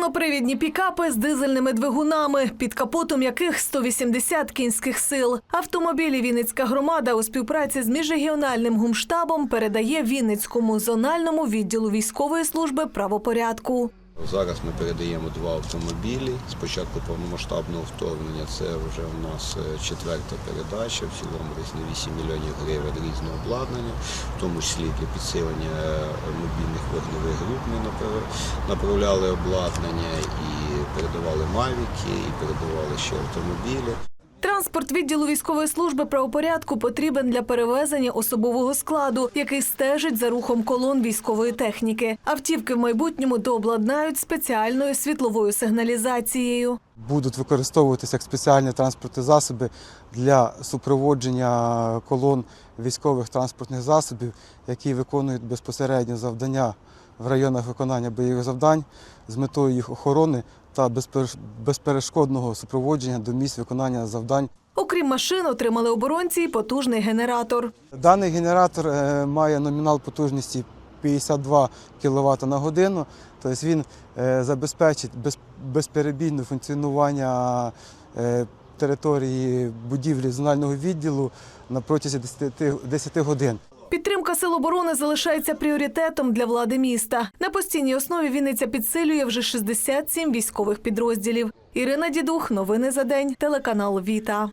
Повнопривідні пікапи з дизельними двигунами, під капотом яких 180 кінських сил. Автомобілі Вінницька громада у співпраці з міжрегіональним гумштабом передає Вінницькому зональному відділу військової служби правопорядку. Зараз ми передаємо два автомобілі. Спочатку повномасштабного вторгнення це вже у нас е, четверта передача, в цілому на 8 мільйонів гривень різного обладнання, в тому числі для підсилення е, мобільних вогневих груп ми направляли обладнання і передавали мавіки, і передавали ще автомобілі. Транспорт відділу військової служби правопорядку потрібен для перевезення особового складу, який стежить за рухом колон військової техніки. Автівки в майбутньому дообладнають спеціальною світловою сигналізацією. будуть використовуватися як спеціальні транспортні засоби для супроводження колон військових транспортних засобів, які виконують безпосередньо завдання в районах виконання бойових завдань з метою їх охорони та безпереш- безперешкодного супроводження до місць виконання завдань. Окрім машин, отримали оборонці й потужний генератор. Даний генератор е, має номінал потужності 52 кВт на годину, тобто він е, забезпечить без- безперебійне функціонування е, території будівлі зонального відділу на протязі 10, 10 годин. Підтримка сил оборони залишається пріоритетом для влади міста. На постійній основі Вінниця підсилює вже 67 військових підрозділів. Ірина Дідух, новини за день, телеканал Віта.